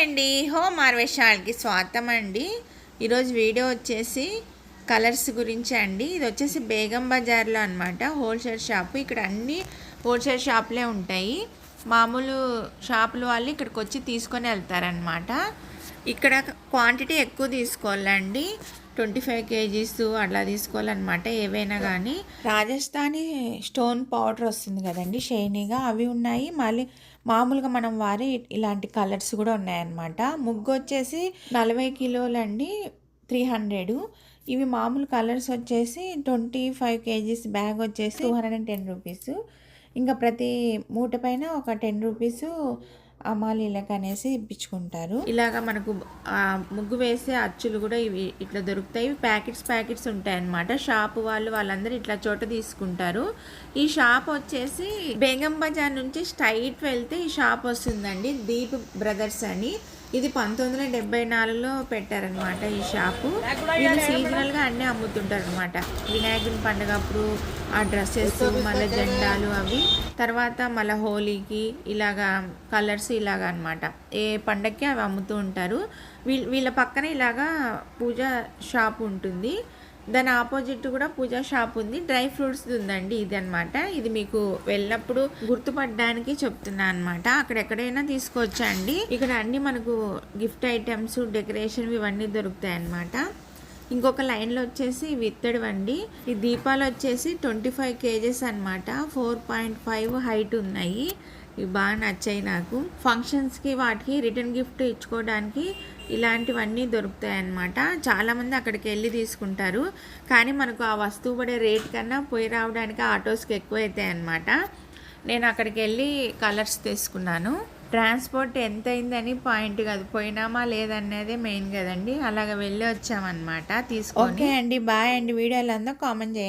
అండి. హోమ్ ఆర్వేషాల్కి స్వాగతం అండి ఈరోజు వీడియో వచ్చేసి కలర్స్ గురించి అండి. ఇది వచ్చేసి బేగం బజార్లో అనమాట హోల్సేల్ షాపు. ఇక్కడ అన్ని హోల్సేల్ షాపులే ఉంటాయి. మామూలు షాపుల వాళ్ళు ఇక్కడికి వచ్చి తీసుకొని వెళ్తారనమాట ఇక్కడ క్వాంటిటీ ఎక్కువ తీసుకోవాలండి. ట్వంటీ ఫైవ్ కేజీస్ అట్లా తీసుకోవాలన్నమాట ఏవైనా కానీ రాజస్థానీ స్టోన్ పౌడర్ వస్తుంది కదండి షైనీగా అవి ఉన్నాయి. మళ్ళీ మామూలుగా మనం వారి ఇలాంటి కలర్స్ కూడా ఉన్నాయన్నమాట. ముగ్గు వచ్చేసి నలభై కిలోలండి త్రీ హండ్రెడ్. ఇవి మామూలు కలర్స్ వచ్చేసి ట్వంటీ ఫైవ్ కేజీస్ బ్యాగ్ వచ్చేసి two hundred and ten rupees. ఇంకా ప్రతి మూట పైన ఒక టెన్ రూపీస్ అమాలీలకు అనేసి ఇప్పించుకుంటారు. ఇలాగ మనకు ముగ్గు వేసే అచ్చులు కూడా ఇవి ఇట్లా దొరుకుతాయి. ప్యాకెట్స్ ప్యాకెట్స్ ఉంటాయి అన్నమాట షాప్ వాళ్ళు వాళ్ళందరూ ఇట్లా చోట తీసుకుంటారు. ఈ షాప్ వచ్చేసి బేగం బజార్ నుంచి స్ట్రైట్ వెళ్తే ఈ షాప్ వస్తుందండి. దీప్ బ్రదర్స్ అని. ఇది పంతొమ్మిది వందల డెబ్బై నాలుగులో పెట్టారనమాట ఈ షాపు. వీళ్ళు సీజనల్గా అన్ని అమ్ముతుంటారు అనమాట వినాయకుని పండుగ అప్పుడు ఆ డ్రెస్సెస్ మళ్ళీ జెండాలు అవి. తర్వాత మళ్ళీ హోలీకి ఇలాగా కలర్స్ ఇలాగా అన్నమాట. ఏ పండగకి అవి అమ్ముతూ ఉంటారు. వీళ్ళ వీళ్ళ పక్కన ఇలాగా పూజ షాప్ ఉంటుంది. దాని ఆపోజిట్ కూడా పూజా షాప్ ఉంది. డ్రై ఫ్రూట్స్ ఉందండి ఇది అనమాట ఇది మీకు వెళ్ళినప్పుడు గుర్తుపడడానికి చెప్తున్నా అనమాట అక్కడ ఎక్కడైనా తీసుకోవచ్చా అండి ఇక్కడ అన్ని మనకు గిఫ్ట్ ఐటమ్స్ డెకరేషన్ ఇవన్నీ దొరుకుతాయి అన్నమాట. ఇంకొక లైన్లో వచ్చేసి విత్తడి వండి ఈ దీపాలు వచ్చేసి ట్వంటీ ఫైవ్ కేజెస్ అనమాట ఫోర్ పాయింట్ ఫైవ్ హైట్ ఉన్నాయి. ఇవి బాగా నచ్చాయి నాకు. ఫంక్షన్స్కి వాటికి రిటర్న్ గిఫ్ట్ ఇచ్చుకోవడానికి ఇలాంటివన్నీ దొరుకుతాయి అన్నమాట చాలామంది అక్కడికి వెళ్ళి తీసుకుంటారు. కానీ మనకు ఆ వస్తువు పడే రేట్ కన్నా పోయి రావడానికి ఆటోస్కి ఎక్కువ అవుతాయి అన్నమాట నేను అక్కడికి వెళ్ళి కలర్స్ తీసుకున్నాను. ట్రాన్స్పోర్ట్ ఎంత అయిందని పాయింట్ కాదు. పోయినామా లేదన్నదే మెయిన్ కదండి. అలాగ వెళ్ళి వచ్చామన్నమాట తీసుకొని. ఓకే అండి. బాయ్ అండి. వీడియోలో కామెంట్ చేయండి.